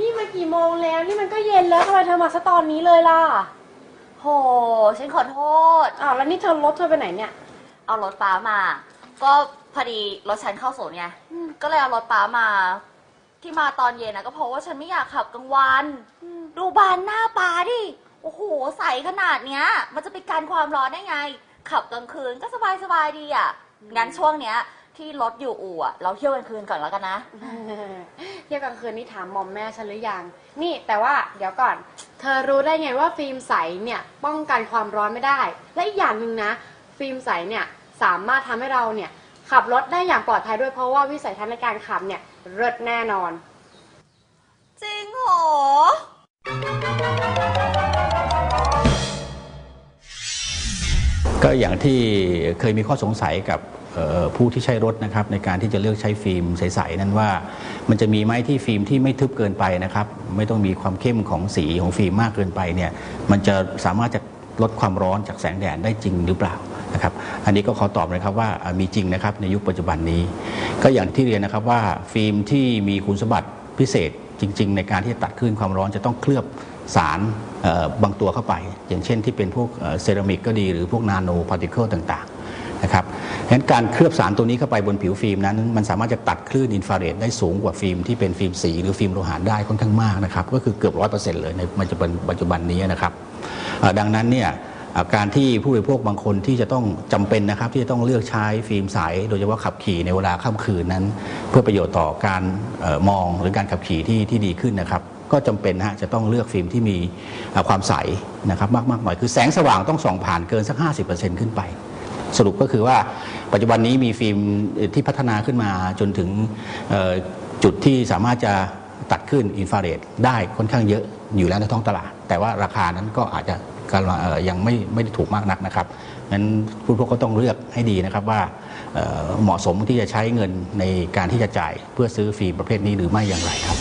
มงแล้วนี่มันก็เย็นแล้วทำไมเธอมาซะตอนนี้เลยล่ะ โห ฉันขอโทษ อ้าวแล้วนี่เธอรถเธอไปไหนเนี่ย เอารถป้ามา ก็พอดีรถฉันเข้าศูนย์ไงอืมก็เลยเอารถป้ามา ที่มาตอนเย็นนะก็เพราะว่าฉันไม่อยากขับกลางวัน ดูบานหน้าป้าดิ โอ้โห ใสขนาดเนี้ย มันจะไปกันความร้อนได้ไง ขับกลางคืนก็สบายสบายๆดีอะ งั้นช่วงเนี้ย ที่รถอยู่อู่อะเราเที่ยวกลางคืนก่อนแล้วกันนะ เที่ยวกลางคืนนี่ถามหมอมแม่ฉันหรือยัง นี่แต่ว่าเดี๋ยวก่อน เธอรู้ได้ไงว่าฟิล์มใสเนี่ยป้องกันความร้อนไม่ได้ และอีกอย่างหนึ่งนะ ฟิล์มใสเนี่ยสามารถทำให้เราเนี่ยขับรถได้อย่างปลอดภัยด้วยเพราะว่าวิสัยทัศน์ในการขับเนี่ยเลิศแน่นอน จริงเหรอ ก็อย่างที่เคยมีข้อสงสัยกับเอ่อ ผู้ที่ใช้รถนะครับในการที่จะเลือกใช้ฟิล์มใสๆนั้นว่า มันจะมีไหมที่ฟิล์มที่ไม่ทึบเกินไปนะครับ ไม่ต้องมีความเข้มของสีของฟิล์มมากเกินไปเนี่ยมันจะสามารถจะลดความร้อนจากแสงแดดได้จริงหรือเปล่านะครับ อันนี้ก็ขอตอบนะครับว่ามีจริงนะครับในยุคปัจจุบันนี้ ก็อย่างที่เรียนนะครับว่าฟิล์มที่มีคุณสมบัติพิเศษจริง ๆ ในการที่จะตัดคลื่นความร้อนจะต้องเคลือบสารบางตัวเข้าไป อย่างเช่นที่เป็นพวกเซรามิกก็ดีหรือพวกนาโนพาร์ติเคิลต่างๆนะครับ ฉะนั้นการเคลือบสารตัวนี้เข้าไปบนผิวฟิล์มนั้น มันสามารถจะตัดคลื่นอินฟราเรดได้สูงกว่าฟิล์มที่เป็นฟิล์มสีหรือฟิล์มโลหะได้ค่อนข้างมากนะครับก็คือเกือบร้อยเปอร์เซ็นต์เลยในปัจจุบันนี้นะครับดังนั้นเนี่ยการที่ผู้บริโภคบางคนที่จะต้องจำเป็นนะครับที่จะต้องเลือกใช้ฟิล์มใสโดยเฉพาะขับขี่ในเวลาค่ำคืนนั้น เพื่อประโยชน์ต่อการออมองหรือการขับขี่ที่ที่ดีขึ้นนะครับก็จำเป็นนะฮะจะต้องเลือกฟิล์มที่มีความใสนะครับมากมากหน่อยคือแสงสว่างต้องส่องผ่านเกินสัก 50%ขึ้นไป สรุปก็คือว่าปัจจุบันนี้มีฟิล์มที่พัฒนาขึ้นมาจนถึงจุดที่สามารถจะตัดขึ้นอินฟราเรดได้ค่อนข้างเยอะอยู่แล้วในท้องตลาด แต่ว่าราคานั้นก็อาจจะยังไม่ไม่ได้ถูกมากนักนะครับงั้นผู้บริโภคก็ต้องเลือกให้ดีนะครับว่าเหมาะสมที่จะใช้เงินในการที่จะจ่ายเพื่อซื้อฟิล์มประเภทนี้หรือไม่อย่างไรครับ